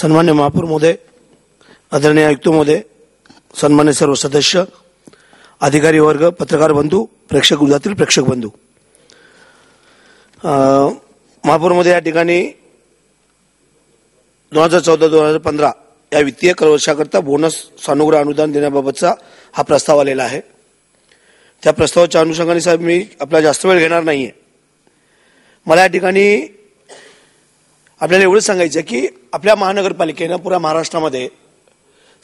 सन्मान्य महापौर महोदय आदरणीय आयुक्त महोदय सन्मान्य सर्व सदस्य अधिकारी वर्ग पत्रकार बंधू प्रेक्षक गृहातील प्रेक्षक बंधू. महापूरमध्ये या ठिकाणी दोन हजार चौदा दोन हजार पंधरा या वित्तीय कर वर्षाकरता बोनस सानुग्रह अनुदान देण्याबाबतचा हा प्रस्ताव आलेला आहे. त्या प्रस्तावाच्या अनुषंगाने साहेब मी आपला जास्त वेळ घेणार नाही आहे मला या ठिकाणी आपल्याला एवढंच सांगायचं की आपल्या महानगरपालिकेनं पुऱ्या महाराष्ट्रामध्ये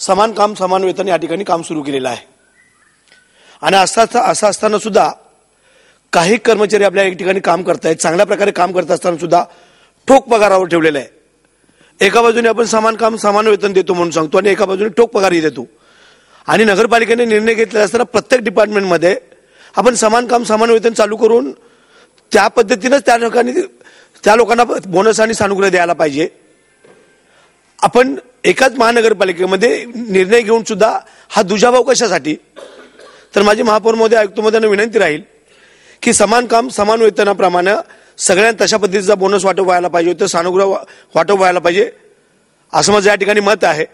समान काम समान वेतन या ठिकाणी काम सुरू केलेलं आहे. आणि असं असं असताना सुद्धा काही कर्मचारी आपल्या एक ठिकाणी काम करतायत चांगल्या प्रकारे काम करत असताना सुद्धा ठोक पगारावर ठेवलेलं आहे. एका बाजूने आपण समान काम समान वेतन देतो म्हणून सांगतो आणि एका बाजूने ठोक पगारही देतो. आणि नगरपालिकेने निर्णय घेतलेला असताना प्रत्येक डिपार्टमेंटमध्ये आपण समान काम समान वेतन चालू करून त्या पद्धतीनंच त्या ठिकाणी त्या लोकांना बोनस आणि सानुग्रह द्यायला पाहिजे. आपण एकाच महानगरपालिकेमध्ये निर्णय घेऊन सुद्धा हा दुजाभाव कशासाठी? तर माझी महापौर मोदी आयुक्त विनंती राहील की समान काम समान वेतनाप्रमाणे सगळ्यांना तशा पद्धतीचा बोनस वाटप व्हायला पाहिजे होतं सानुग्रह वाटप व्हायला पाहिजे असं माझं या ठिकाणी मत आहे.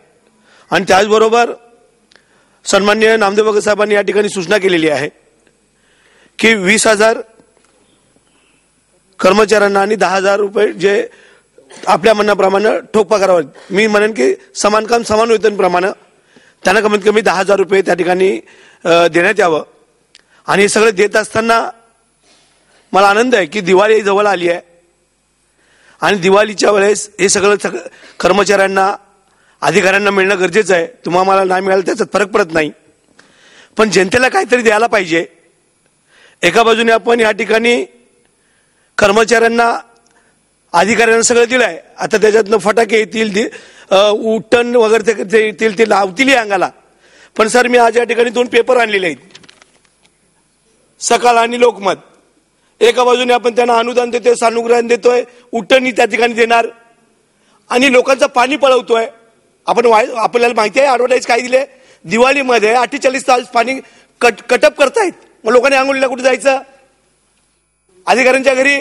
आणि त्याचबरोबर सन्मान्य नामदेव भगत साहेबांनी या ठिकाणी सूचना केलेली आहे की वीस हजार कर्मचाऱ्यांना आणि दहा हजार रुपये जे आपल्या म्हणण्याप्रमाणे ठोक पगारावर मी म्हणेन की समान काम समान वेतनप्रमाणे त्यांना कमीत कमी दहा हजार रुपये त्या ठिकाणी देण्यात यावं. आणि हे सगळं देत असताना मला आनंद आहे की दिवाळी जवळ आली आहे. आणि दिवाळीच्या वेळेस हे सगळं सगळं कर्मचाऱ्यांना अधिकाऱ्यांना मिळणं गरजेचं आहे. तुम्हाला मला नाही मिळालं त्याचा फरक पडत नाही. पण जनतेला काहीतरी द्यायला पाहिजे. एका बाजूने आपण या ठिकाणी कर्मचाऱ्यांना अधिकाऱ्यांना सगळं दिलं आहे आता त्याच्यातनं फटाके येतील ते उट्टण वगैरे ते- ते येतील ते लावतील अंगाला. पण सर मी आज या ठिकाणी दोन पेपर आणलेले आहेत. सकाळ आणि लोकमत. एका बाजूने आपण त्यांना अनुदान देतोय सानुग्रहण देतोय उट्टणी त्या ठिकाणी देणार. आणि लोकांचं पाणी पळवतोय. आपण वाय- आपल्याला माहिती आहे ऍडव्हर्टाईज काय दिले दिवाळीमध्ये अठ्ठेचाळीस तास पाणी कट कटअप करतायत. मग लोकांनी आंघोळीला कुठे जायचं? अधिकाऱ्यांच्या घरी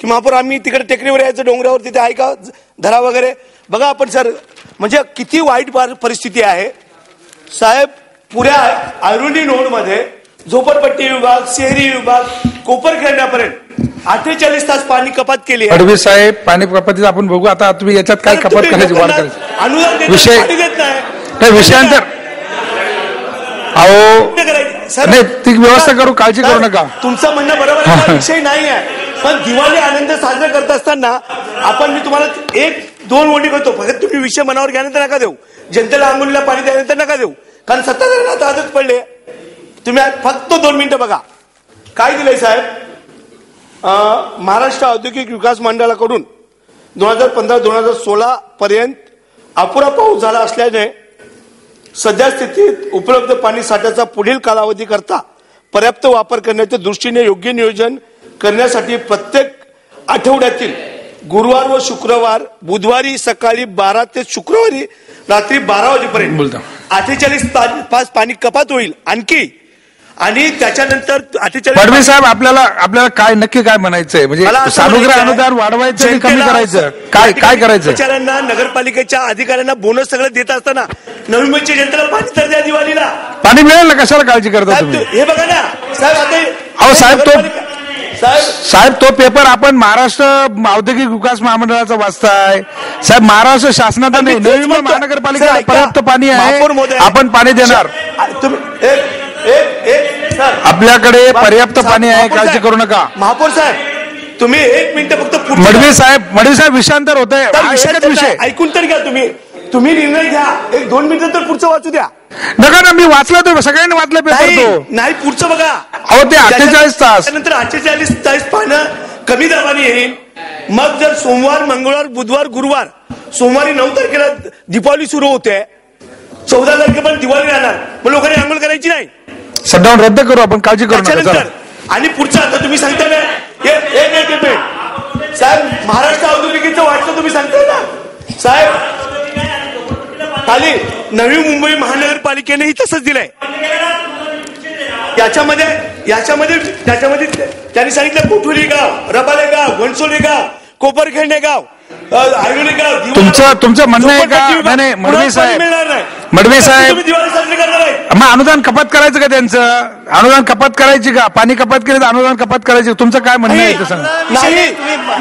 की महापौर आम्ही तिकडे टेकडीवर यायचं डोंगरावर तिथे आहे का? धरा वगैरे. बघा आपण सर म्हणजे किती वाईट पार- परिस्थिती आहे. साहेब पुऱ्या आयरोनी नोडमध्ये झोपडपट्टी विभाग शहरी विभाग कोपर खेळण्यापर्यंत अठ्ठेचाळीस तास पाणी कपात केली आहे. साहेब पाणी कपातीचं आपण बघू. आता तुम्ही याच्यात काय कपात करायची वाढ करायची? विषय- नाही. विषयांतर अहो नाही, ती व्यवस्था करू, काळजी करू नका. तुमचं म्हणणं बरोबर विषय नाही आहे. पण दिवाळी आनंद साजरा करत असताना आपण मी तुम्हाला एक दोन ओळी करतो. फक्त तुम्ही विषय मनावर घ्यानंतर नका देऊ. जनतेला आंघोळीला पाणी द्यानंतर नका देऊ. कारण सत्ताधाऱ्यांना आता आजच पडले तुम्ही फक्त दोन मिनिटं बघा. काय दिलंय साहेब? महाराष्ट्र औद्योगिक विकास मंडळाकडून दोन हजार पंधरा दोन हजार सोळा पर्यंत अपुरा पाऊस झाला असल्याने सध्या स्थितीत उपलब्ध पाणी साठ्याचा पुढील कालावधी करता पर्याप्त वापर करण्याच्या दृष्टीने योग्य नियोजन करण्यासाठी प्रत्येक आठवड्यातील गुरुवार व शुक्रवार बुधवारी सकाळी बारा ते शुक्रवारी रात्री बारा वाजेपर्यंत बोलता. अठ्ठेचाळीस तास पाणी कपात होईल आणखी. आणि त्याच्यानंतर अठ्ठेचाळीस साहेब आपल्याला आपल्याला काय नक्की काय म्हणायचंय? मला म्हणजे असं सानुग्रह म्हणायचं आहे, अनुदान वाढवायचं की कमी करायचं? काय काय करायचं? कर्मचाऱ्यांना नगरपालिकेच्या अधिकाऱ्यांना बोनस सगळं देत असताना नवी मुंबईच्या जनतेला पाणी तर द्या दिवाळीला. पाणी मिळेल ना? कशाला काळजी करता साहेब तुम्ही? तू- हे बघा ना. साहेब आता अहो, साहेब, तो- नगरपालिका- साहेब तो पेपर आपण महाराष्ट्र औद्योगिक विकास महामंडळाचा वाचताय. साहेब महाराष्ट्र शासनाचा नाही नवी मुंबई ऐका. पर्याप्त पाणी आहे. आपण पाणी देणार. आपल्याकडे पर्याप्त पाणी आहे काळजी करू नका. महापौर साहेब. तुम्ही एक मिनिट फक्त मडवी साहेब मडवी साहेब विषयांतर होत आहे तर विषय. तर? ऐकून तर घ्या तुम्ही. तुम्ही निर्णय घ्या. एक दोन मिनिटं तर पुढचं वाचू द्या. नका ना मी वाचला तो सगळ्यांनी वाचला पेपर नाही पुढचं बघा. अहो, ते 48 तास. त्यानंतर अठ्ठेचाळीस तास पानं कमी दाबाने येईल. मग जर सोमवार मंगळवार बुधवार गुरुवार सोमवारी नऊ तारखेला दीपावली सुरू होते. चौदा तारखेपर्यंत दिवाळी राहणार. मग लोकांनी आंघोळ करायची नाही. शटडाऊन रद्द करू आपण काळजी करू. आणि पुढचं आता तुम्ही सांगता ना हे- साहेब महाराष्ट्र औद्योगिकीचं वाटलं तुम्ही सांगताय ना? साहेब खाली नवी मुंबई महानगरपालिकेनेही तसंच दिलंय. याच्यामध्ये याच्यामध्ये त्याच्यामध्ये त्यांनी सांगितलं कोठुली गाव रबाले गाव घणसोली गाव कोपरखेंडे गाव आयुर्वेदिक गाव, तुमचं तुमचं म्हणणं आहे का? मडवी साहेब. मडवी साहेब तुम्ही दिवाळी साजरी करणार आहे. मग अनुदान कपात करायचं का त्यांचं? अनुदान कपात करायची का? पाणी कपात केली तर अनुदान कपात करायची. तुमचं काय म्हणणं आहे ते सांगा. नाही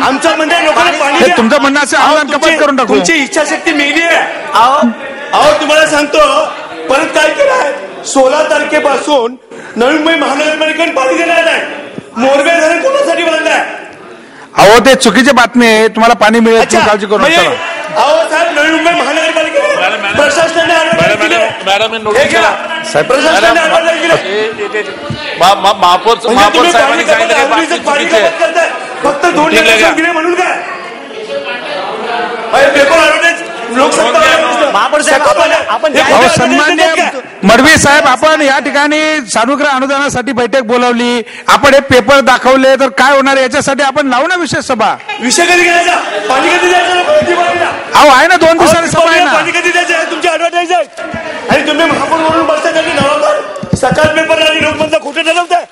आमचं म्हणणं आहे लोकांना पाणी हे द्या. तुमचं म्हणणं असेल, अहो, अनुदान कपात तुमची- करून टाकू. तुमची इच्छाशक्ती मेली आहे. अहो अहो तुम्हाला सांगतो परत काय केलं आहे सोळा तारखेपासून नवी मुंबई महानगरपालिकेने पाणी देणार नाही मोरबे धरण कोणासाठी बांधलाय? अहो ते चुकीची बातमी आहे. तुम्हाला पाणी मिळेल तुम्ही काळजी करू म्हणजे अहो साहेब नवी मुंबई महानगरपालिकेने प्रशासनाने advertise दिले. मॅडम, हे नोटीस घ्या. करा. साहेब, प्रशासनाने मॅडम, advertise दिले. मा- मा- महापौर म्हणजे महापौर तुम्ही साहेबांनी पाणी कपात- सांगितलं की आर्मीचं बातमी पाणी चुकीची आहे. कपात करताय. फक्त दोन? गेले म्हणून काय अरे पेपर advertise लोकसत्ता महापौर साहेब, आपण- हे अहो सन्मान्य? मडवी साहेब आपण या ठिकाणी सानुग्रह अनुदानासाठी बैठक बोलावली आपण हे पेपर दाखवले तर काय होणार याच्यासाठी आपण लावू ना विशेष सभा विषय कधी घ्यायचा पाणी कधी द्यायचं लोकांना दिवाळीला? अहो आहे ना दोन अहो, दिवसांनी सभा आहे पाणी ना कधी द्यायचं आहे तुमची ऍडव्हर्टाईज आहे आणि तुम्ही महापौर म्हणून बसता त्यांनी नवाबर सकाळ पेपर आणि लोकमतला खोटं ठरवताय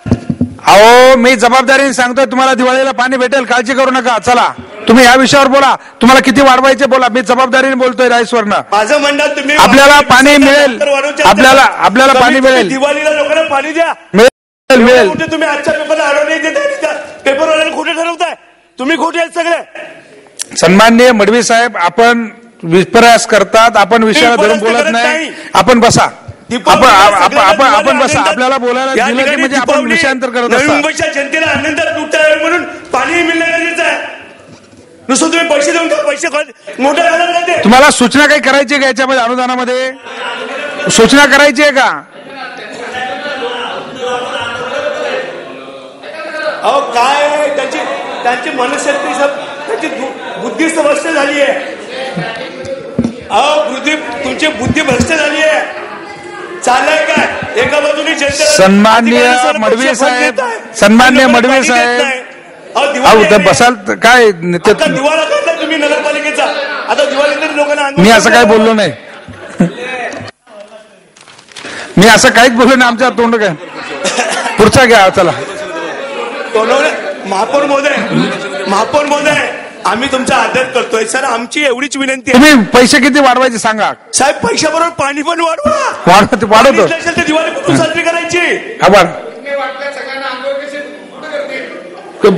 मी जबाबदारीने सांगतोय तुम्हाला दिवाळीला पाणी भेटेल काळजी करू नका. चला तुम्ही या विषयावर बोला. तुम्हाला किती वाढवायचे बोला. मी जबाबदारीने बोलतोय राईसवरनं. माझं म्हणणं तुम्ही आपल्याला पाणी मिळेल. आपल्याला- आपल्याला पाणी मिळेल. दिवाळीला लोकांना पाणी द्या. मिळेल मिळेल. तुम्ही आजच्या पेपरला देताय आणि त्या पेपरवाल्याला खोटे ठरवताय? तुम्ही खोटे आहेत सगळे? सन्माननीय मडवी साहेब आपण विपर्यास करतात आपण विषयाला धरून बोलत नाही. नाही. आपण बसा. आपण बसा आपल्याला बोलायला दिलं की म्हणजे आपण विषयांतर करत मुंबईच्या जनतेला आनंदात लुटता म्हणून पाणी मिळणं गरजेचं आहे नुसतं तुम्ही पैसे देऊन का पैसे खर्च- मोठं झालं का ते तुम्हाला सूचना काही करायची आहे का याच्यामध्ये अनुदानामध्ये? सूचना करायची आहे का? अहो काय आहे? त्यांची त्यांची मनशक्ती सब त्यांची बुद्धी भ्रष्ट झाली आहे. अहो बुद्धी तुमची बुद्धी भ्रष्ट झाली आहे. चाललंय काय? एका बाजूने सन्माननीय मडवी साहेब. सन्माननीय मडवी साहेब. बसाल काय? दिवाळा करता तुम्ही नगरपालिकेचा. आता लोकांना मी असं काय बोललो नाही. मी असं काहीच बोललो नाही. आमच्या तोंड काय? पुढचा घ्या चला. महापौर महोदय. महापौर महोदय. आम्ही तुमचा आदर करतोय. सर आमची एवढीच विनंती आहे. तुम्ही पैसे किती वाढवायचे सांगा? साहेब पैशाबरोबर पाणी पण वाढवा. वाढवतो वाढवतो. पाणी नसेल तर दिवाळी कुठून साजरी करायची? आभार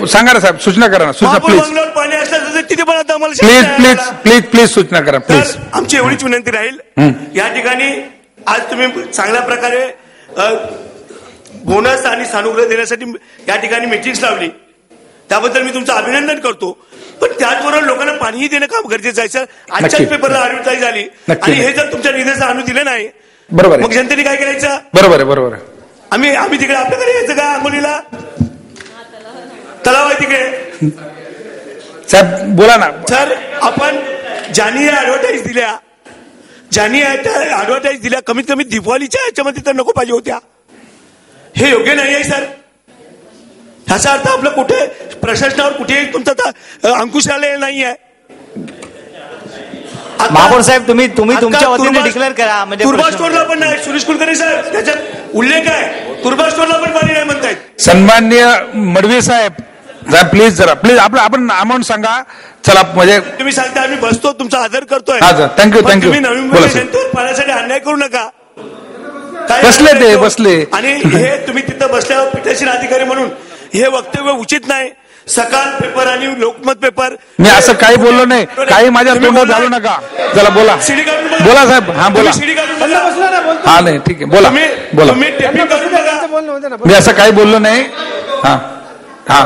सांगा ना साहेब सूचना करा ना. सूचना महापौर प्लीज बंगल्यावर पाणी असलं तर तिथे पण आता आम्हाला प्लीज प्लीज. प्लीज प्लीज सूचना करा प्लीज तर आमची एवढीच विनंती राहील. या ठिकाणी आज तुम्ही चांगल्या प्रकारे अ, बोनस आणि सानुग्रह देण्यासाठी या ठिकाणी मिटिंग लावली. त्याबद्दल मी तुमचं अभिनंदन करतो. पण त्याचबरोबर लोकांना पाणीही देणं काम गरजेचं आहे सर. आजच्याच. पेपरला ऍडव्हर्टाईज झाली. आणि हे जर तुमच्या निधीचं आणून दिलं नाही बरोबर मग जनतेने काय करायचं? बरोबर आहे बरोबर आम्ही आम्ही तिकडे आपल्याकडे यायचं का आंबोलीला तलाव आहे तिकडे. साहेब बोला ना. सर आपण ज्यांनी ऍडव्हर्टाईज दिल्या ज्यांनी ऍडव्हर्टाईज दिल्या कमीत कमी दिवाळीच्या याच्यामध्ये तर नको पाहिजे होत्या. हे योग्य नाही आहे सर. ह्याचा अर्थ आपलं कुठे प्रशासनावर कुठेही तुमचा अंकुश आलेला नाही आहे महापौर साहेब तुम्ही तुम्ही तुमच्या वतीने डिक्लेअर करा म्हणजे तुर्बा स्टोअरला पण नाही सुरेश कुलकर्णी साहेब त्याच्यात उल्लेख आहे तुर्बा स्टोअरला पण पाणी नाही म्हणतायत सन्माननीय मडवी साहेब जरा प्लीज जरा प्लीज आपलं आपण अमाऊंट सांगा चला म्हणजे तुम्ही सांगता आम्ही बसतो तुमचा आदर करतोय हा, सर. पण thank you. तुम्ही नवीन बोला, मुंबई सर. जनतेवर पाण्यासाठी अन्याय करू नका काय बसले ते. बसले. आणि हे तुम्ही तिथं बसल्यावर पीठासीन अधिकारी म्हणून हे वक्तव्य उचित नाही. सकाळ पेपर आणि लोकमत पेपर मी असं काही बोललो नाही. काही माझ्या तोंडात. घालू नका. चला बोला. बोला. साहेब. हा बोला. हा नाही ठीक आहे. बोला. बोला. मी असं काही बोललो नाही. हा. हा.